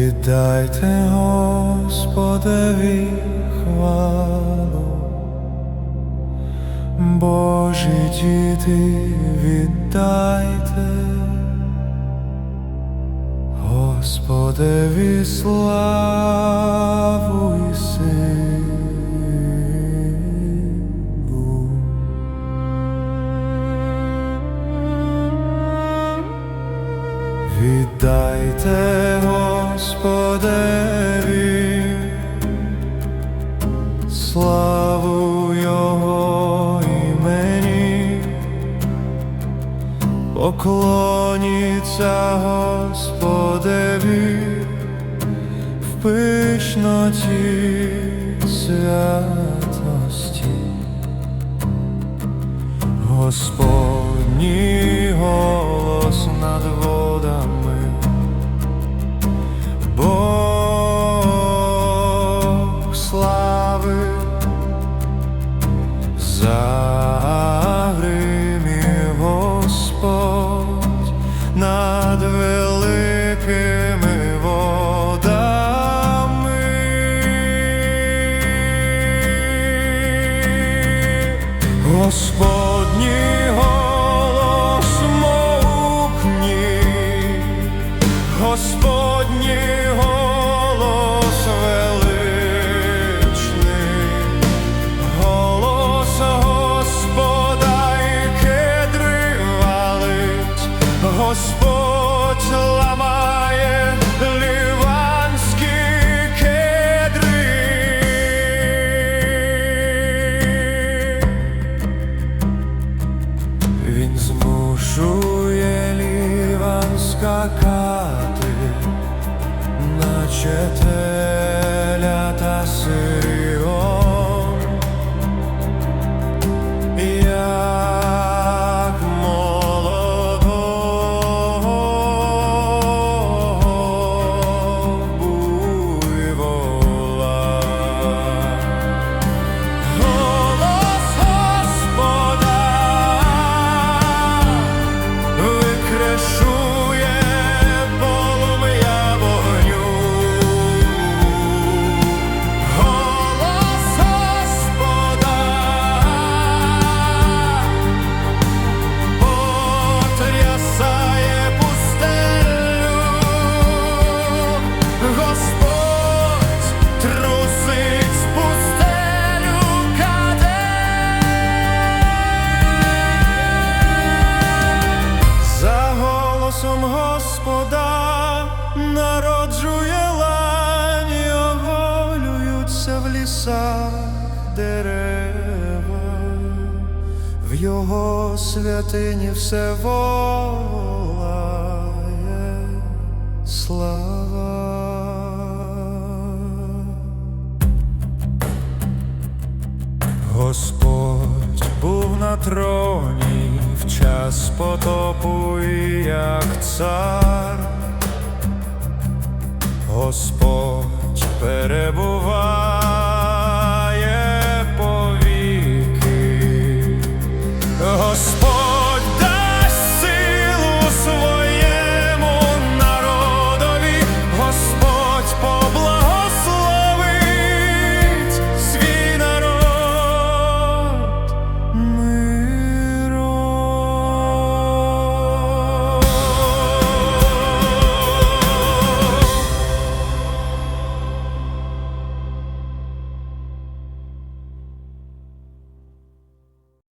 Віддайте Господеві хвалу, Божі діти, віддайте, Господеві славу Віддайте Господеві славу Його імені, поклоніться Господеві в пишноті святості. Господній голос над водами, над великими водами. Господній голос мовкні, Господній голос величний, скакати, наче теля Господа народжує лань, й оголюються в лісах дерева, в його святині все волає слава. Господь був на троні потопу і як цар. Господь перебував